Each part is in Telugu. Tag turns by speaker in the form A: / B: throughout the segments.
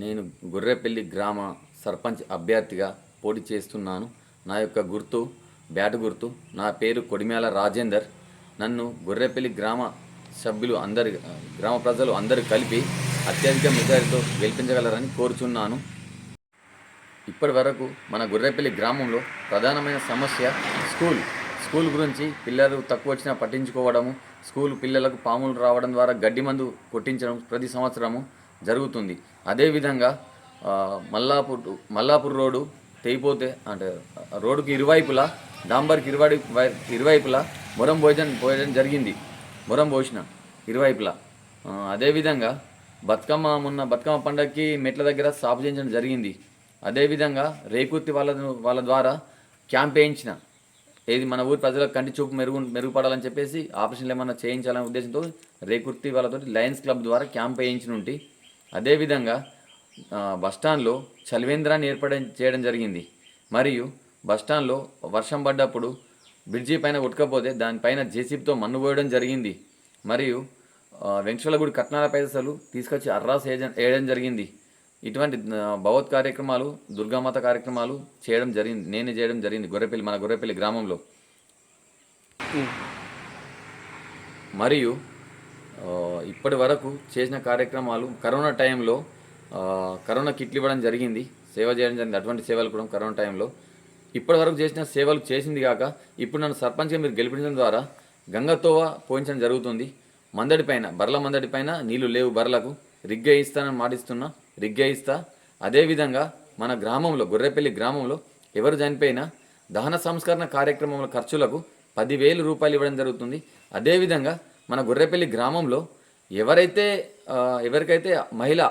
A: నేను గొర్రెపల్లి గ్రామ సర్పంచ్ అభ్యర్థిగా పోటీ చేస్తున్నాను. నా యొక్క గుర్తు బ్యాట్ గుర్తు నా పేరు కొడిమ్యాల రాజేందర్. నన్ను గొర్రెపల్లి గ్రామ సభ్యులు అందరి గ్రామ ప్రజలు అందరూ కలిపి అత్యధిక మెజారిటీతో గెలిపించగలరని కోరుచున్నాను. ఇప్పటి వరకు మన గొర్రెపల్లి గ్రామంలో ప్రధానమైన సమస్య స్కూల్. స్కూల్ గురించి పిల్లలు తక్కువ వచ్చినా పట్టించుకోవడము స్కూల్ పిల్లలకు పాములు రావడం ద్వారా గడ్డి మందు కొట్టించడం ప్రతి సంవత్సరము. జరుగుతుంది. అదేవిధంగా మల్లాపూర్ మల్లాపూర్ రోడ్డు తెగిపోతే అంటే రోడ్డుకి ఇరువైపులా డాంబర్కి ఇరువై ఇరువైపులా మొరం భోజనం పోయడం జరిగింది. మొరం పోసిన ఇరువైపులా. అదేవిధంగా బతుకమ్మ మొన్న బతుకమ్మ పండగకి మెట్ల దగ్గర స్టాప్ చేయించడం జరిగింది. అదేవిధంగా రేకుర్తి వాళ్ళ వాళ్ళ ద్వారా క్యాంప్ వేయించిన. ఏది మన ఊరి ప్రజలకు కంటి చూపు మెరుగు మెరుగుపడాలని చెప్పేసి ఆపరేషన్లు ఏమైనా చేయించాలనే ఉద్దేశంతో రేకుర్తి వాళ్ళతో లయన్స్ క్లబ్ ద్వారా క్యాంప్ వేయించిన ఉంటే అదేవిధంగా బస్టాండ్లో చలివేంద్రాన్ని ఏర్పడ చేయడం జరిగింది. మరియు బస్టాండ్లో వర్షం పడ్డప్పుడు బ్రిడ్జి పైన ఉడకపోతే దానిపైన జేసీబీతో మన్ను పోయడం జరిగింది. మరియు ఆ, వెంకటేశ్వర గుడి కట్నాల పైసలు తీసుకొచ్చి అర్రాస్ వేయడం జరిగింది. ఇటువంటి భగవత్ కార్యక్రమాలు దుర్గామాత కార్యక్రమాలు చేయడం జరిగింది నేనే చేయడం జరిగింది గొర్రెపల్లి మన గొర్రెపల్లి గ్రామంలో. మరియు ఇప్పటి వరకు చేసిన కార్యక్రమాలు కరోనా టైంలో కరోనా కిట్లు ఇవ్వడం జరిగింది. సేవ చేయడం జరిగింది. అటువంటి సేవలు కూడా కరోనా టైంలో. ఇప్పటి వరకు చేసిన సేవలు చేసింది కాక ఇప్పుడు నన్ను సర్పంచ్గా మీరు గెలిపించడం ద్వారా గంగతోవ పోయించడం జరుగుతుంది. మందడి పైన బర్ల మందడి పైన నీళ్ళు లేవు బర్లకు. రిగ్గే ఇస్తానని మాటిస్తున్నా రిగ్గే ఇస్తా. అదేవిధంగా మన గ్రామంలో గొర్రెపల్లి గ్రామంలో ఎవరు చనిపోయినా దహన సంస్కరణ కార్యక్రమంలో ఖర్చులకు పదివేలు రూపాయలు ఇవ్వడం జరుగుతుంది. అదేవిధంగా మన గొర్రెపల్లి గ్రామంలో ఎవరైతే ఎవరికైతే మహిళ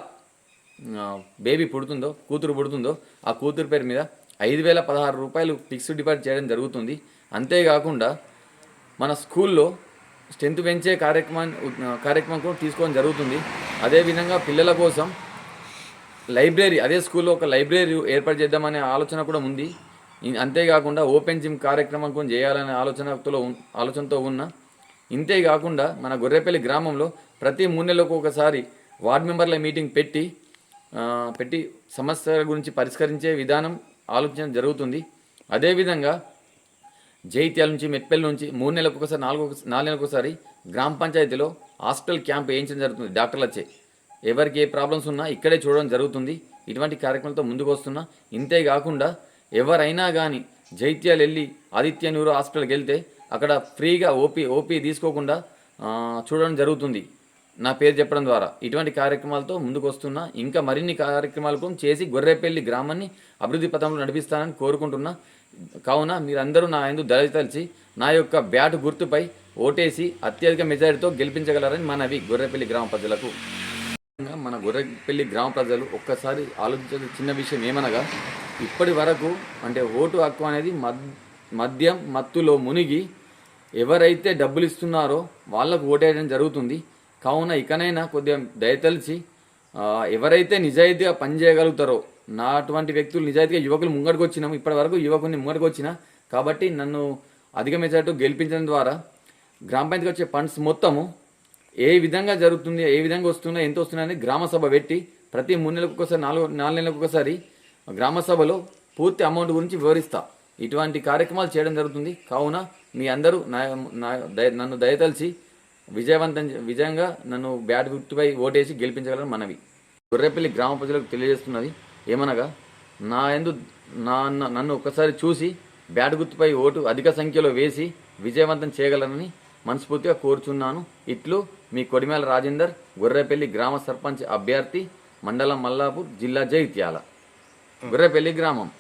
A: బేబీ పుడుతుందో కూతురు పుడుతుందో ఆ కూతురు పేరు మీద ఐదు వేల పదహారు రూపాయలు ఫిక్స్డ్ డిపాజిట్ చేయడం జరుగుతుంది. అంతేకాకుండా మన స్కూల్లో స్ట్రెంత్ పెంచే కార్యక్రమాన్ని కార్యక్రమం కూడా తీసుకోవడం జరుగుతుంది. అదేవిధంగా పిల్లల కోసం లైబ్రరీ అదే స్కూల్లో ఒక లైబ్రరీ ఏర్పాటు చేద్దామనే ఆలోచన కూడా ఉంది. అంతేకాకుండా ఓపెన్ జిమ్ కార్యక్రమం కూడా చేయాలనే ఆలోచనతో ఆలోచనతో ఉన్న ఇంతే కాకుండా మన గొర్రెపల్లి గ్రామంలో ప్రతి మూడు నెలలకు ఒకసారి వార్డు మెంబర్ల మీటింగ్ పెట్టి పెట్టి సమస్యల గురించి పరిష్కరించే విధానం ఆలోచన జరుగుతుంది. అదేవిధంగా జైత్యాల నుంచి మెట్పల్లి నుంచి మూడు నెలలకు ఒకసారి నాలుగు నాలుగు నెలలకు ఒకసారి గ్రామ పంచాయతీలో హాస్పిటల్ క్యాంప్ వేయించడం జరుగుతుంది డాక్టర్లు వచ్చే ఎవరికి ఏ ప్రాబ్లమ్స్ ఉన్నా ఇక్కడే చూడడం జరుగుతుంది. ఇటువంటి కార్యక్రమాలతో ముందుకు వస్తున్నా. ఇంతే కాకుండా ఎవరైనా కానీ జైత్యాలు వెళ్ళి ఆదిత్య నూరు హాస్పిటల్కి వెళ్తే అక్కడ ఫ్రీగా ఓపీ ఓపీ తీసుకోకుండా చూడడం జరుగుతుంది. నా పేరు చెప్పడం ద్వారా. ఇటువంటి కార్యక్రమాలతో ముందుకు వస్తున్నా ఇంకా మరిన్ని కార్యక్రమాలకు చేసి గొర్రెపల్లి గ్రామాన్ని అభివృద్ధి పథంలో నడిపిస్తానని కోరుకుంటున్నా. కావున మీరందరూ నా ఎందు దళితలిచి నా యొక్క బ్యాట్ గుర్తుపై ఓటేసి అత్యధిక మెజారిటీతో గెలిపించగలరని మనవి గొర్రెపల్లి గ్రామ ప్రజలకు. మన గొర్రెపల్లి గ్రామ ప్రజలు ఒక్కసారి ఆలోచించే చిన్న విషయం ఏమనగా ఇప్పటి వరకు అంటే ఓటు హక్కు అనేది మద్ మద్యం మత్తులో మునిగి ఎవరైతే డబ్బులు ఇస్తున్నారో వాళ్ళకు ఓటేయడం జరుగుతుంది. కావున ఇకనైనా కొద్దిగా దయతలిచి ఎవరైతే నిజాయితీగా పనిచేయగలుగుతారో నా అటువంటి వ్యక్తులు నిజాయితీగా యువకులు ముంగడికి వచ్చినాము ఇప్పటి వరకు యువకుని ముంగడికి వచ్చిన కాబట్టి నన్ను అధిక మెజార్టీ గెలిపించడం ద్వారా గ్రామ పంచాయతీకి వచ్చే ఫండ్స్ మొత్తము ఏ విధంగా జరుగుతుంది ఏ విధంగా వస్తున్నాయి ఎంత వస్తున్నాయని గ్రామ సభ పెట్టి ప్రతి మూడు నెలలకు ఒకసారి నాలుగు నాలుగు నెలలకు ఒకసారి గ్రామ సభలో పూర్తి అమౌంట్ గురించి వివరిస్తా. ఇటువంటి కార్యక్రమాలు చేయడం జరుగుతుంది. కావున మీ అందరూ నా దయ- నన్ను దయతలిచి విజయవంతం విజయంగా నన్ను బ్యాట్ గుర్తుపై ఓటేసి గెలిపించగలని మనవి. గొర్రెపల్లి గ్రామ ప్రజలకు తెలియజేస్తున్నది ఏమనగా నా ఎందు నా నన్ను ఒక్కసారి చూసి బ్యాట్ గుర్తుపై ఓటు అధిక సంఖ్యలో వేసి విజయవంతం చేయగలరని మనస్ఫూర్తిగా కోరుచున్నాను. ఇట్లు మీ కొడిమేల రాజేందర్ గొర్రెపల్లి గ్రామ సర్పంచ్ అభ్యర్థి మండలం మల్లాపూర్ జిల్లా జైత్యాల గొర్రెపల్లి గ్రామం.